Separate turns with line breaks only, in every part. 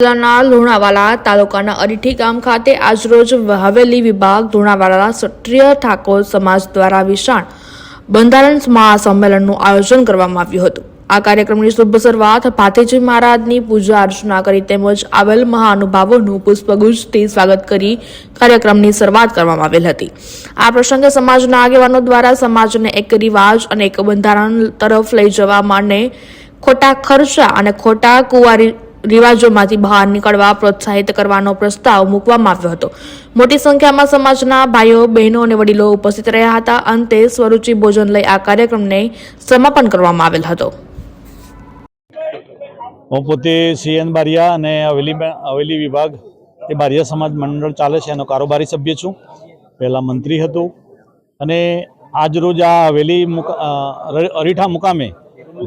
જિલ્લાના લુણાવાડા તાલુકાના અરીઠી ગામ ખાતે આજરોજ હવેલી વિભાગ લુણાવાડા ક્ષત્રિય ઠાકોર સમાજ દ્વારા વિશાળ બંધારણ મહાસંમેલનનું આયોજન કરવામાં આવ્યું હતું. આ કાર્યક્રમની શુભ શરૂઆત ભાથીજી મહારાજની પૂજા અર્ચના કરી તેમજ આવેલ મહાનુભાવોનું પુષ્પગુચ્છથી સ્વાગત કરી કાર્યક્રમની શરૂઆત કરવામાં આવેલ હતી. આ પ્રસંગે સમાજના આગેવાનો દ્વારા સમાજને એક રિવાજ અને એક બંધારણ તરફ લઈ જવા માટે ખોટા ખર્ચા અને ખોટા કુંવારી રિવાજોમાંથી બહાર નીકળવા પ્રોત્સાહિત કરવાનો પ્રસ્તાવ મૂકવામાં આવ્યો હતો. મોટી સંખ્યામાં સમાજના ભાઈઓ, બહેનો અને વડીલો ઉપસ્થિત રહ્યા હતા. અંતે સ્વરૂચિ ભોજન લઈ આ કાર્યક્રમને સમાપન કરવામાં આવેલ હતો.
હું પોતે સીએન બારિયા અને હવેલી હવેલી વિભાગ એ બારિયા સમાજ મંડળ ચાલે છે, એનો કારોબારી સભ્ય છું. પહેલાં મંત્રી હતો અને આજ રોજ આ હવેલી અરીઠા મુકામે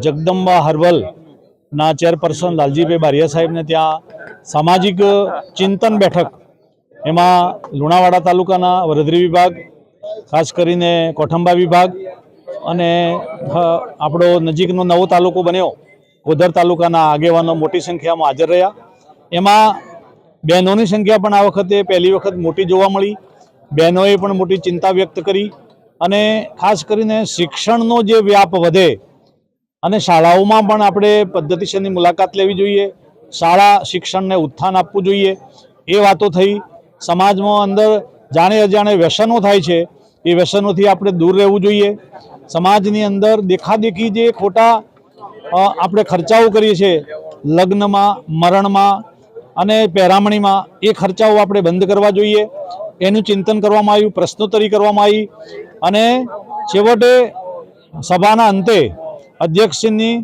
જગદંબા હર્બલના ચેરપર્સન લાલજીભાઈ બારિયા સાહેબને ત્યાં સામાજિક ચિંતન બેઠક એમાં લુણાવાડા તાલુકાના વરદરી વિભાગ, ખાસ કરીને કોઠંબા વિભાગ અને આપણો નજીકનો નવો તાલુકો બન્યો, ગોધર તાલુકાના આગેવાનો મોટી સંખ્યામાં હાજર રહ્યા. એમાં બહેનોની સંખ્યા પણ આ વખતે પહેલી વખત મોટી જોવા મળી. બહેનોએ પણ મોટી ચિંતા વ્યક્ત કરી અને ખાસ કરીને શિક્ષણનો જે વ્યાપ વધે અને શાળાઓમાં પણ આપણે પદ્ધતિસરની મુલાકાત લેવી જોઈએ. શાળા શિક્ષણને ઉત્થાન આપવું જોઈએ. એ વાતો થઈ. સમાજમાં અંદર જાણે અજાણે વ્યસનો થાય છે. એ વ્યસનોથી આપણે દૂર રહેવું જોઈએ. સમાજની અંદર દેખાદેખી જે ખોટા આપણે ખર્ચાઓ કરીએ છીએ, લગ્નમાં, મરણમાં અને પહેરામણીમાં એ ખર્ચાઓ આપણે બંધ કરવા જોઈએ. એનું ચિંતન કરવામાં આવ્યું, પ્રશ્નોત્તરી કરવામાં આવી અને છેવટે સભાના અંતે અધ્યક્ષની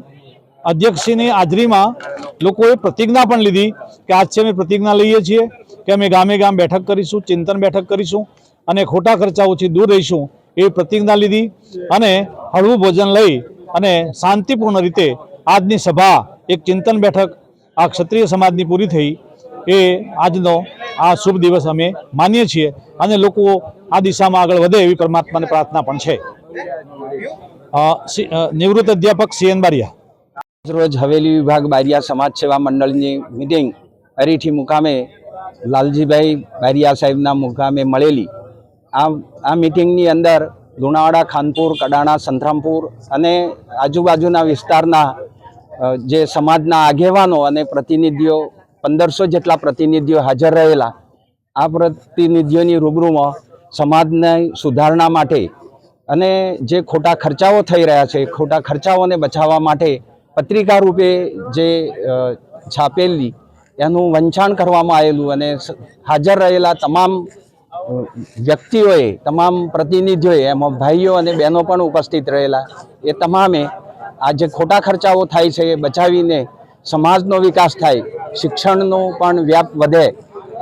અધ્યક્ષની હાજરીમાં લોકોએ પ્રતિજ્ઞા પણ લીધી કે આજથી અમે પ્રતિજ્ઞા લઈએ છીએ કે અમે ગામે ગામ બેઠક કરીશું, ચિંતન બેઠક કરીશું અને ખોટા ખર્ચાઓથી દૂર રહીશું એ પ્રતિજ્ઞા લીધી અને હળવું ભોજન લઈ અને શાંતિપૂર્ણ રીતે આજની સભા, એક ચિંતન બેઠક આ ક્ષત્રિય સમાજની પૂરી થઈ એ આજનો આ શુભ દિવસ અમે માનીએ છીએ અને લોકો આ દિશામાં આગળ વધે એવી પરમાત્માને પ્રાર્થના પણ છે. નિવૃત્ત અધ્યાપક સીએન બારિયા.
રોજ હવેલી વિભાગ બારિયા સમાજ સેવા મંડળની મિટિંગ અરીઠી મુકામે લાલજીભાઈ બારિયા સાહેબના મુકામે મળેલી. આ આ મિટિંગની અંદર લુણાવાડા, ખાનપુર, કડાણા, સંતરામપુર અને આજુબાજુના વિસ્તારના જે સમાજના આગેવાનો અને પ્રતિનિધિઓ, પંદરસો જેટલા પ્રતિનિધિઓ હાજર રહેલા. આ પ્રતિનિધિઓની રૂબરૂમાં સમાજને સુધારણા માટે અને જે ખોટા ખર્ચાઓ થઈ રહ્યા છે, ખોટા ખર્ચાઓને બચાવવા માટે પત્રિકા રૂપે જે છાપેલી, એનું વંચાણ કરવામાં આવેલું અને હાજર રહેલા તમામ વ્યક્તિઓએ, તમામ પ્રતિનિધિઓએ, એમાં, ભાઈઓ અને બહેનો પણ ઉપસ્થિત રહેલા. એ તમામે આ જે ખોટા ખર્ચાઓ થાય છે, એ બચાવીને સમાજનો વિકાસ થાય, શિક્ષણનો પણ વ્યાપ વધે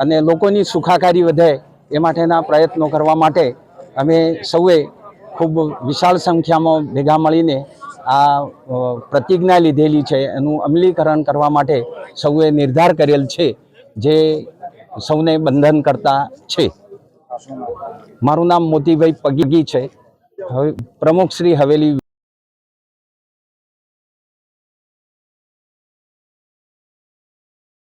અને લોકોની સુખાકારી વધે, એ માટેના પ્રયત્નો કરવા માટે અમે સૌએ ખૂબ વિશાળ સંખ્યામાં ભેગા મળીને આ પ્રતિજ્ઞા લીધેલી છે. એનું અમલીકરણ કરવા માટે સૌએ નિર્ધાર કરેલ છે જે સૌને બંધન કરતા છે. મારું નામ મોતીભાઈ પગી છે. હવે પ્રમુખ શ્રી હવેલી